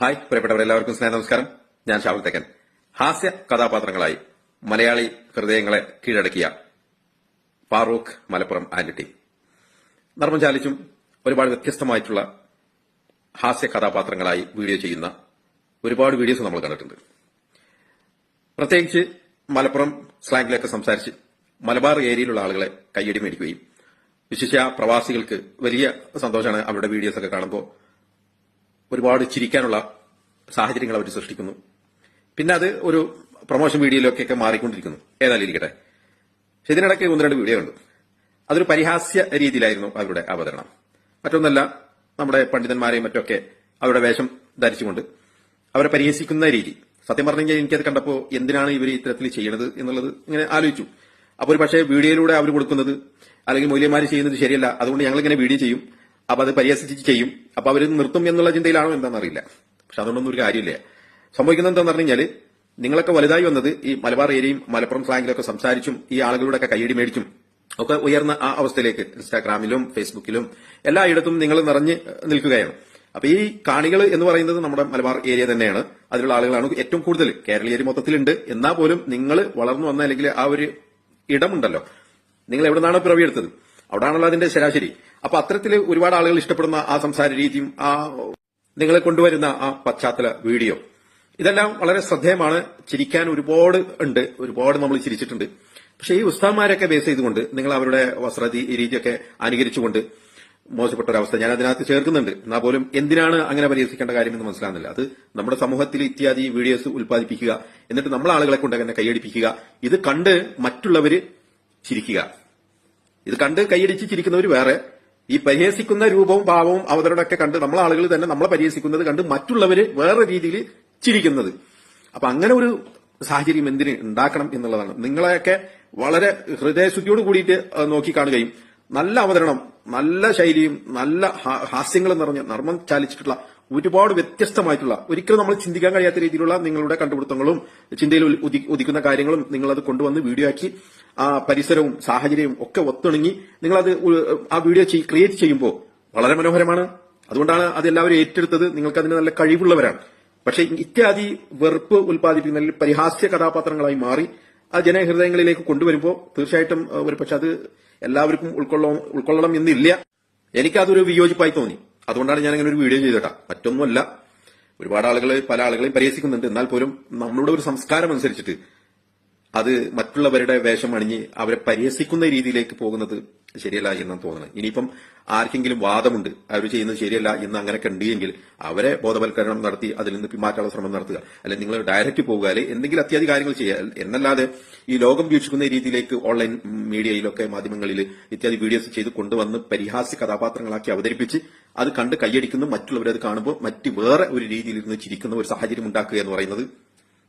Hi പ്രിയപ്പെട്ടവർ എല്ലാവർക്കും സ്നേഹ നമസ്കാരം. ഞാൻ ഷാവുൽ തെക്കൻ. ഹാസ്യ കഥാപാത്രങ്ങളായി മലയാളി ഹൃദയങ്ങളെ കീഴടക്കിയ ഫാറൂഖ് മലപ്പുറം ആന്റിറ്റി നർമ്മം ചാലിച്ചും ഒരുപാട് വ്യത്യസ്തമായിട്ടുള്ള ഹാസ്യ കഥാപാത്രങ്ങളായി വീഡിയോ ചെയ്യുന്ന ഒരുപാട് വീഡിയോസ് നമ്മൾ കണ്ടിട്ടുണ്ട്. പ്രത്യേകിച്ച് മലപ്പുറം സ്ലാങ്ങിലൊക്കെ സംസാരിച്ച് മലബാർ ഏരിയയിലുള്ള ആളുകളെ കയ്യടി മേടിക്കുകയും വിശിഷ്യ പ്രവാസികൾക്ക് വലിയ സന്തോഷമാണ് അവരുടെ വീഡിയോസ് ഒക്കെ കാണുമ്പോൾ ഒരുപാട് ചിരിക്കാനുള്ള സാഹചര്യങ്ങൾ അവർ സൃഷ്ടിക്കുന്നു. പിന്നെ അത് ഒരു പ്രൊമോഷൻ വീഡിയോയിലൊക്കെ മാറിക്കൊണ്ടിരിക്കുന്നു. ഏതായാലും ഇരിക്കട്ടെ. പക്ഷെ ഇതിനിടയ്ക്ക് ഒന്ന് രണ്ട് വീഡിയോ ഉണ്ട്. അതൊരു പരിഹാസ്യ രീതിയിലായിരുന്നു അവരുടെ അവതരണം. മറ്റൊന്നല്ല നമ്മുടെ പണ്ഡിതന്മാരെയും മറ്റൊക്കെ അവരുടെ വേഷം ധരിച്ചുകൊണ്ട് അവരെ പരിഹസിക്കുന്ന രീതി. സത്യം പറഞ്ഞു കഴിഞ്ഞാൽ എനിക്കത് കണ്ടപ്പോൾ എന്തിനാണ് ഇവർ ഇത്തരത്തിൽ ചെയ്യണത് എന്നുള്ളത് ഇങ്ങനെ ആലോചിച്ചു. അപ്പോൾ ഒരു പക്ഷേ വീഡിയോയിലൂടെ അവർ കൊടുക്കുന്നത് അല്ലെങ്കിൽ മൂല്യന്മാർ ചെയ്യുന്നത് ശരിയല്ല. അതുകൊണ്ട് ഞങ്ങൾ ഇങ്ങനെ വീഡിയോ ചെയ്യും. അപ്പൊ അത് പരിഹസിച്ച് ചെയ്യും. അപ്പൊ അവർ നിർത്തും എന്നുള്ള ചിന്തയിലാണോ എന്താണെന്നറിയില്ല പക്ഷെ അതുകൊണ്ടൊന്നും ഒരു കാര്യമില്ല. സംഭവിക്കുന്നത് എന്താണെന്ന് പറഞ്ഞു കഴിഞ്ഞാൽ നിങ്ങളൊക്കെ വലുതായി വന്നത് ഈ മലബാർ ഏരിയയും മലപ്പുറം സ്ലാങ്ങിലൊക്കെ സംസാരിച്ചും ഈ ആളുകളുടെ ഒക്കെ കൈയടി മേടിച്ചും ഒക്കെ ഉയർന്ന ആ അവസ്ഥയിലേക്ക് ഇൻസ്റ്റാഗ്രാമിലും ഫേസ്ബുക്കിലും എല്ലായിടത്തും നിങ്ങൾ നിറഞ്ഞ് നിൽക്കുകയാണ്. അപ്പൊ ഈ കാണികൾ എന്ന് പറയുന്നത് നമ്മുടെ മലബാർ ഏരിയ തന്നെയാണ്. അതിലുള്ള ആളുകളാണ് ഏറ്റവും കൂടുതൽ. കേരളീയർ മൊത്തത്തിലുണ്ട്. എന്നാൽ പോലും നിങ്ങൾ വളർന്നു വന്ന അല്ലെങ്കിൽ ആ ഒരു ഇടമുണ്ടല്ലോ. നിങ്ങൾ എവിടെ നിന്നാണ് പിറവിയെടുത്തത്? അവിടാണല്ലോ അതിന്റെ ശരാശരി. അപ്പൊ അത്തരത്തിൽ ഒരുപാട് ആളുകൾ ഇഷ്ടപ്പെടുന്ന ആ സംസാര രീതിയും ആ നിങ്ങളെ കൊണ്ടുവരുന്ന ആ പശ്ചാത്തല വീഡിയോ ഇതെല്ലാം വളരെ ശ്രദ്ധേയമാണ്. ചിരിക്കാൻ ഒരുപാട് ഉണ്ട് ഒരുപാട് നമ്മൾ ചിരിച്ചിട്ടുണ്ട്. പക്ഷേ ഈ ഉസ്താദ്മാരൊക്കെ ബേസ് ചെയ്തുകൊണ്ട് നിങ്ങൾ അവരുടെ വസ്ത്ര രീതിയൊക്കെ അനുകരിച്ചുകൊണ്ട് മോശപ്പെട്ട ഒരവസ്ഥ ഞാൻ അതിനകത്ത് ചേർക്കുന്നുണ്ട്. എന്നാൽ പോലും എന്തിനാണ് അങ്ങനെ പരിഹസിക്കേണ്ട കാര്യമെന്ന് മനസ്സിലാകുന്നില്ല. അത് നമ്മുടെ സമൂഹത്തിൽ ഇത്യാദി വീഡിയോസ് ഉൽപ്പാദിപ്പിക്കുക എന്നിട്ട് നമ്മൾ ആളുകളെ കൊണ്ട് അങ്ങനെ കൈയടിപ്പിക്കുക. ഇത് കണ്ട് മറ്റുള്ളവർ ചിരിക്കുക. ഇത് കണ്ട് കൈയടിച്ച് ചിരിക്കുന്നവർ വേറെ ഈ പരിഹസിക്കുന്ന രൂപവും ഭാവവും അവതരണമൊക്കെ കണ്ട് നമ്മളെ ആളുകൾ തന്നെ നമ്മളെ പരിഹസിക്കുന്നത് കണ്ട് മറ്റുള്ളവര് വേറെ രീതിയിൽ ചിരിക്കുന്നത്. അപ്പൊ അങ്ങനെ ഒരു സാഹചര്യം എന്തിന് ഉണ്ടാക്കണം എന്നുള്ളതാണ്. നിങ്ങളെയൊക്കെ വളരെ ഹൃദയശുദ്ധിയോട് കൂടിയിട്ട് നോക്കി നോക്കിക്കാണുകയും നല്ല അവതരണം നല്ല ശൈലിയും നല്ല ഹാസ്യങ്ങളും നിറഞ്ഞ നർമ്മം ചാലിച്ചിട്ടുള്ള ഒരുപാട് വ്യത്യസ്തമായിട്ടുള്ള ഒരിക്കലും നമ്മൾ ചിന്തിക്കാൻ കഴിയാത്ത രീതിയിലുള്ള നിങ്ങളുടെ കണ്ടുപിടുത്തങ്ങളും ചിന്തയിൽ ഉദി- ഉദിക്കുന്ന കാര്യങ്ങളും നിങ്ങളത് കൊണ്ടുവന്ന് വീഡിയോ ആക്കി ആ പരിസരവും സാഹചര്യവും ഒക്കെ ഒത്തിണങ്ങി നിങ്ങളത് ആ വീഡിയോ ക്രിയേറ്റ് ചെയ്യുമ്പോൾ വളരെ മനോഹരമാണ്. അതുകൊണ്ടാണ് അത് എല്ലാവരും ഏറ്റെടുത്തത്. നിങ്ങൾക്ക് അതിന് നല്ല കഴിവുള്ളവരാണ്. പക്ഷേ ഇത്യാദി വെറുപ്പ് ഉൽപ്പാദിപ്പിക്കുന്ന പരിഹാസ്യ കഥാപാത്രങ്ങളായി മാറി ആ ജനഹൃദയങ്ങളിലേക്ക് കൊണ്ടുവരുമ്പോൾ തീർച്ചയായിട്ടും ഒരു പക്ഷെ അത് എല്ലാവർക്കും ഉൾക്കൊള്ളണം ഉൾക്കൊള്ളണം എന്നില്ല. എനിക്കതൊരു വിയോജിപ്പായി തോന്നി. അതുകൊണ്ടാണ് ഞാൻ ഇങ്ങനെ ഒരു വീഡിയോ ചെയ്തേട്ടാ മറ്റൊന്നുമല്ല ഒരുപാട് ആളുകൾ പല ആളുകളെയും പരിഹസിക്കുന്നുണ്ട്. എന്നാൽ പോലും നമ്മളുടെ ഒരു സംസ്കാരം അനുസരിച്ചിട്ട് അത് മറ്റുള്ളവരുടെ വേഷം അണിഞ്ഞ് അവരെ പരിഹസിക്കുന്ന രീതിയിലേക്ക് പോകുന്നത് ശരിയല്ല എന്നാണ് തോന്നുന്നത് ഇനിയിപ്പം ആർക്കെങ്കിലും വാദമുണ്ട് അവർ ചെയ്യുന്നത് ശരിയല്ല എന്ന് അങ്ങനെ കണ്ടിയെങ്കിൽ അവരെ ബോധവൽക്കരണം നടത്തി അതിൽ നിന്ന് പിന്മാറ്റാനുള്ള ശ്രമം നടത്തുക. അല്ലെങ്കിൽ നിങ്ങൾ ഡയറക്റ്റ് പോകുക അല്ലെങ്കിൽ എന്തെങ്കിലും അത്യാധി കാര്യങ്ങൾ ചെയ്യുക എന്നല്ലാതെ ഈ ലോകം വീക്ഷിക്കുന്ന രീതിയിലേക്ക് ഓൺലൈൻ മീഡിയയിലൊക്കെ മാധ്യമങ്ങളിൽ ഇത്യാദി വീഡിയോസ് ചെയ്ത് കൊണ്ടുവന്ന് പരിഹാസ്യ കഥാപാത്രങ്ങളാക്കി അവതരിപ്പിച്ച് അത് കണ്ട് കൈയടിക്കുന്നു മറ്റുള്ളവരത് കാണുമ്പോൾ മറ്റ് വേറെ ഒരു രീതിയിൽ ഇരുന്ന് ചിരിക്കുന്ന ഒരു സാഹചര്യം ഉണ്ടാക്കുക എന്ന് പറയുന്നത്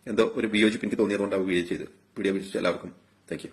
എന്തോ ഒരു വിയോജിപ്പ് എനിക്ക് തോന്നിയതുകൊണ്ടാവുകയും ചെയ്ത്. വീഡിയോ വീക്ഷിച്ച എല്ലാവർക്കും താങ്ക്